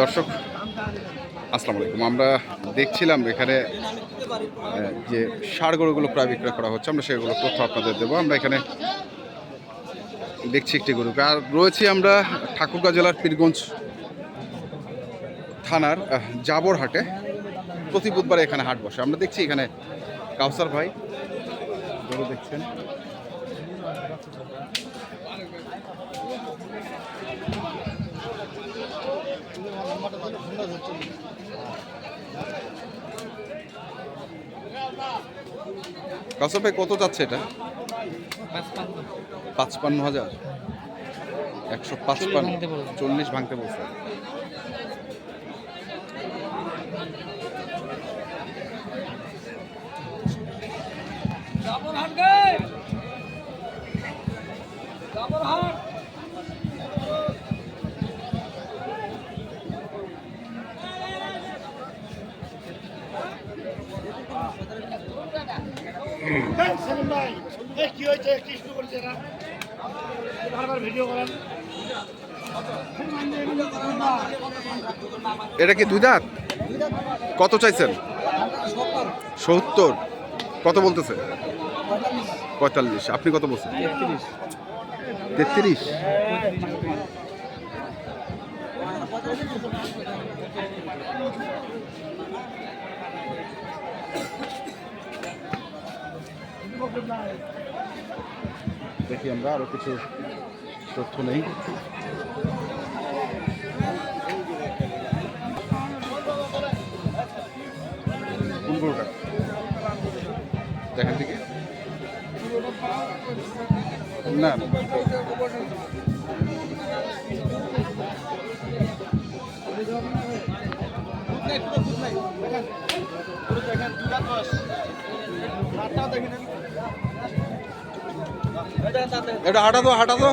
দর্শক, আসসালামু আলাইকুম। আমরা দেখছিলাম এখানে যে গরুগুলো প্রায় বিক্রয় করা হচ্ছে, আমরা সেগুলো তথ্য আপনাদের দেবো। আমরা এখানে দেখছি একটি গরুকে। আর রয়েছি আমরা ঠাকুরগাঁ জেলার পীরগঞ্জ থানার জাবর হাটে প্রতি বুধবার এখানে হাট বসে। আমরা দেখছি এখানে কাউসার ভাই, গরু দেখছেন। কাউসার ভাই কত যাচ্ছে এটা? পাঁচপান্ন হাজার। একশো পাঁচপান্ন। চল্লিশ ভাঙতে বলছে। সেলিম ভাই এই কি হয়েছে কি শুরু করেছে এরা বারবার ভিডিও করেন এটা কি দুই দাঁত? কত চাইছেন? সত্তর। কত বলতেছে? পঁয়তাল্লিশ। আপনি কত বলছেন? তেত্রিশ। দেখি আমরা আরও কিছু তথ্য নেই। দেখেন দিকে না না। এটা হাঁটা তো হাঁটা তো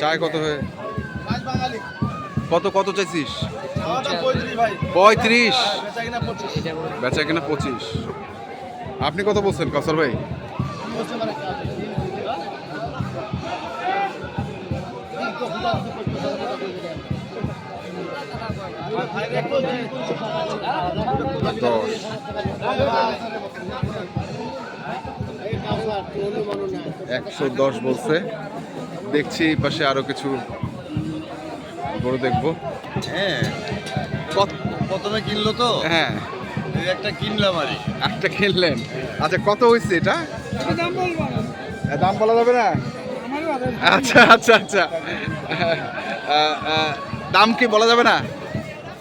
চায় কত হয়ে? খাস বাঙালি। কত কত চাইছিস? পঁয়ত্রিশ বেচা কিনা পঁচিশ। আপনি কত বলছেন কাসর ভাই? দশ একশো দশ বলছে। দেখছি এই পাশে আরও কিছু গরু দেখব। হ্যাঁ প্রথমে কিনলো তো? হ্যাঁ। একটা কিনলাম আর একটা কিনলেন। আচ্ছা কত হয়েছে এটা? দাম বলা যাবে না? আচ্ছা আচ্ছা আচ্ছা। দাম কি বলা যাবে না?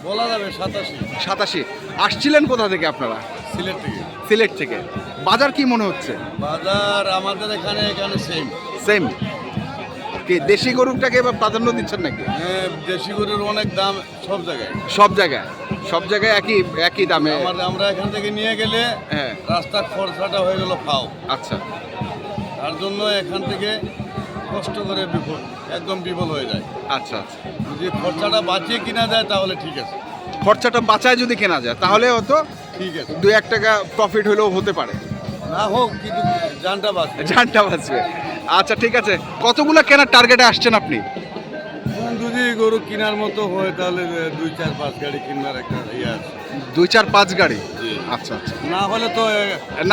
বলা যাবে সাতাশি। সাতাশি। আসছিলেন কোথা থেকে আপনারা? সিলেট থেকে। সিলেট থেকে। বাজার কি মনে হচ্ছে? বাজার আমাদের এখানে এখানে সেম সেম কি দেশি গরুটাকে এবার প্রাধান্য দিচ্ছেন নাকি? হ্যাঁ দেশি গরুর অনেক দাম সব জায়গায়। সব জায়গায়। সব জায়গায় একই একই দামে। আমার আমরা এখান থেকে নিয়ে গেলে হ্যাঁ। রাস্তার খরচাটা হয়ে গেল ফাও। আচ্ছা। তার জন্য এখান থেকে কষ্ট করে বিফল একদম বিফল হয়ে যায়। আচ্ছা আচ্ছা। যদি খরচাটা বাঁচিয়ে কিনা যায় তাহলে ঠিক আছে। খরচাটা বাঁচায় যদি কেনা যায় তাহলে হয়তো ঠিক আছে। দু এক টাকা প্রফিট হলেও হতে পারে। না হোক কিন্তু জানটা বাঁচবে জানটা বাঁচবে আচ্ছা ঠিক আছে। কতগুলো কেনার টার্গেটে আসছেন আপনি? যদি গরু কেনার মতো হয় তাহলে দুই চার পাঁচ গাড়ি কিনবার একটা ইয়ে আছে। দুই চার পাঁচ গাড়ি। আচ্ছা আচ্ছা। না হলে তো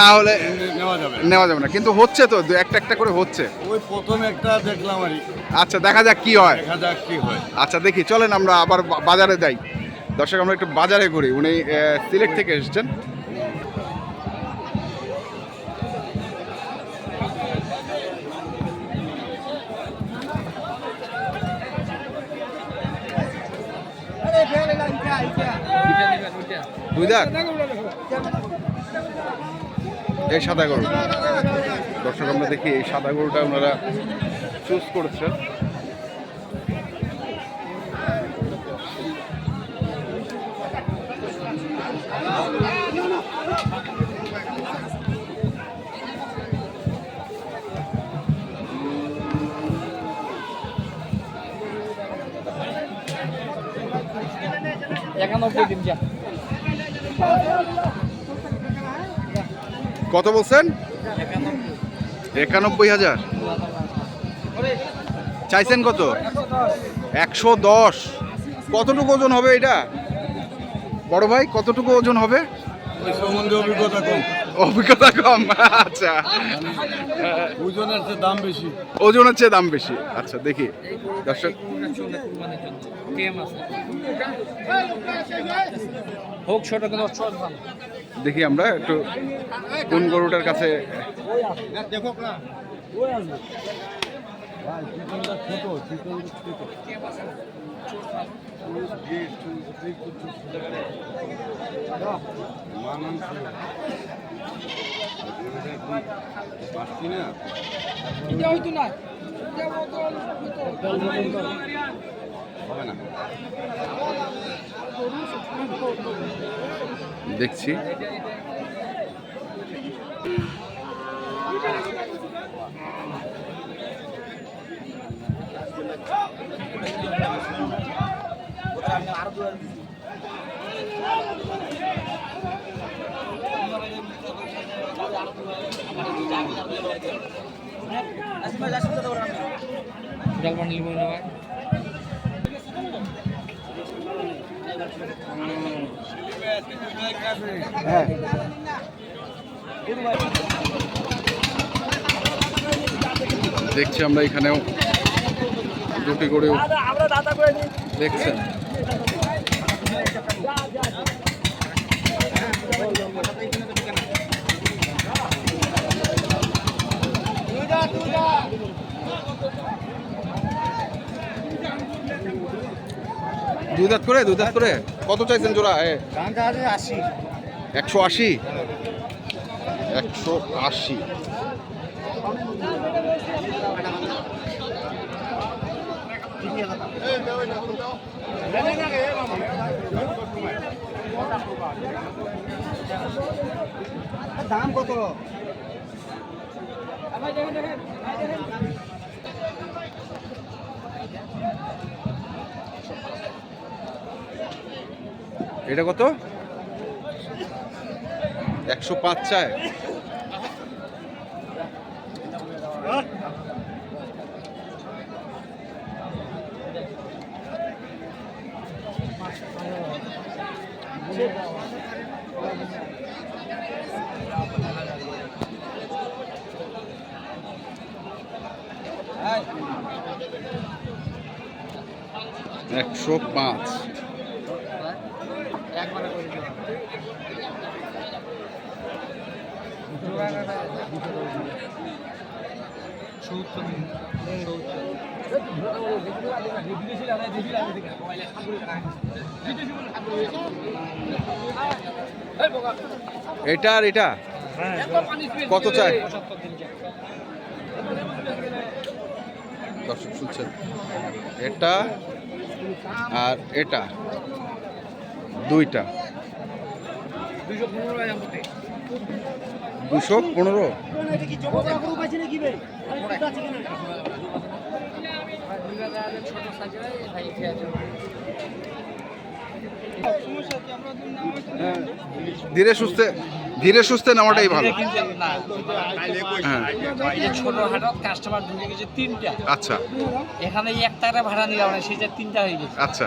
না হলে নেওয়া যাবে নেওয়া যাবে না। কিন্তু হচ্ছে তো একটা একটা করে হচ্ছে। ওই প্রথম একটা দেখলাম আর আচ্ছা দেখা যাক কি হয়। দেখা যাক কি হয়। আচ্ছা দেখি চলেন আমরা আবার বাজারে যাই। দর্শক আমরা একটু বাজারে ঘুরি। উনি সিলেট থেকে এসেছেন। এই সাদা গরু। দর্শক আমরা দেখি এই সাদা গরুটা ওনারা চুজ করেছেন একানব্বই দিন যা। কত বলছেন? একানব্বই হাজার। চাইছেন কত? একশো দশ। কতটুকু ওজন হবে এটা? বড় ভাই কতটুকু ওজন হবে? সম্বন্ধে অভিজ্ঞতা কম। অভিজ্ঞতা কম। আচ্ছা। ওজনের চেয়ে দাম বেশি। ওজনের চেয়ে দাম বেশি। আচ্ছা দেখি। দর্শক। হোক ছোট কিন্তু দেখি আমরা একটু কোন গরুটার কাছে এটা হইতো না। দেখছি। ভাই দেখছি আমরা এখানেও দুটি গরু দেখছেন। দুই দাঁত করে দুই দাঁত করে। কত চাইছেন জোড়া? এ আশি একশো আশি? একশো আশি। দাম কত? এটা কত? একশো পাঁচ চায়। একশো পাঁচ একবারে করে দিও সত্তর এটা আর এটা? কত চাই দর্শক শুনছেন। এটা আর এটা। দুইটা। দুশো পনেরো? ধীরে সুস্থে। ধীরে সুস্থে নেওয়াটাই ভালো। হ্যাঁ। ছোট হাটত কাস্টমার ঢুকে গেছে তিনটা। আচ্ছা। এখানে এক টাকা ভাড়া নিলাম না সেটা তিনটা হয়ে গেছে। আচ্ছা।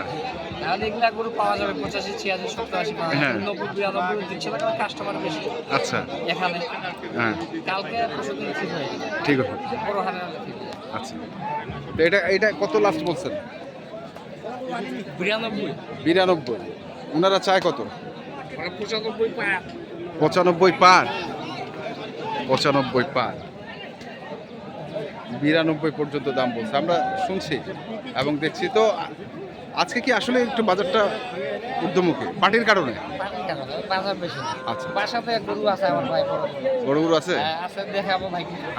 তাহলে এগুলা গরু পাওয়া যাবে পঁচাশি ছিয়াশি সত্তর আশি পাওয়া হ্যাঁ। যাবে নব্বই বিরানব্বই তিনশো টাকা কাস্টমার বেশি। আচ্ছা। এখানে। হ্যাঁ। কালকে পরশু দিন ঠিক হয়ে ঠিক আছে। বড় হাটে হয়ে। আচ্ছা। তো এটা এটা কত লাস্ট বলছেন? বিরানব্বই। বিরানব্বই। ওনারা চায় কত? মানে পঁচানব্বই পায়। পঁচানব্বই পার। পঁচানব্বই পার। বিরানব্বই পর্যন্ত দাম বলছে। আমরা শুনছি এবং দেখছি। তো আজকে কি আসলে একটু বাজারটা ঊর্ধ্বমুখী? পার্টির কারণে? আচ্ছা। গরু আছে হ্যাঁ,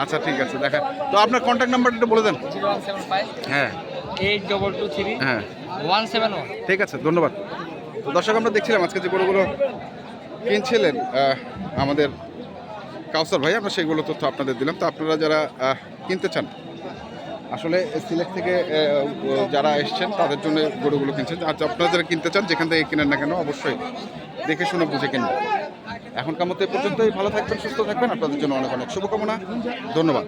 আচ্ছা ঠিক আছে দেখা। তো আপনার কন্ট্যাক্ট নাম্বারটা একটু বলে দেন। হ্যাঁ। Eight double two three. হ্যাঁ। ওয়ান সেভেন ঠিক আছে ধন্যবাদ। তো দর্শক আমরা দেখছিলাম আজকে যে গরুগুলো কিনছিলেন আমাদের কাউসার ভাই, আমরা সেইগুলো তথ্য আপনাদের দিলাম। তো আপনারা যারা কিনতে চান, আসলে সিলেট থেকে যারা এসছেন, তাদের জন্য গরুগুলো কিনছেন। আর আপনারা যারা কিনতে চান, যেখান থেকে কিনেন না কেন, অবশ্যই দেখে শুনে বুঝে কিনবেন। এখনকার মতো পর্যন্তই, ভালো থাকবেন, সুস্থ থাকবেন। আপনাদের জন্য অনেক অনেক শুভকামনা। ধন্যবাদ।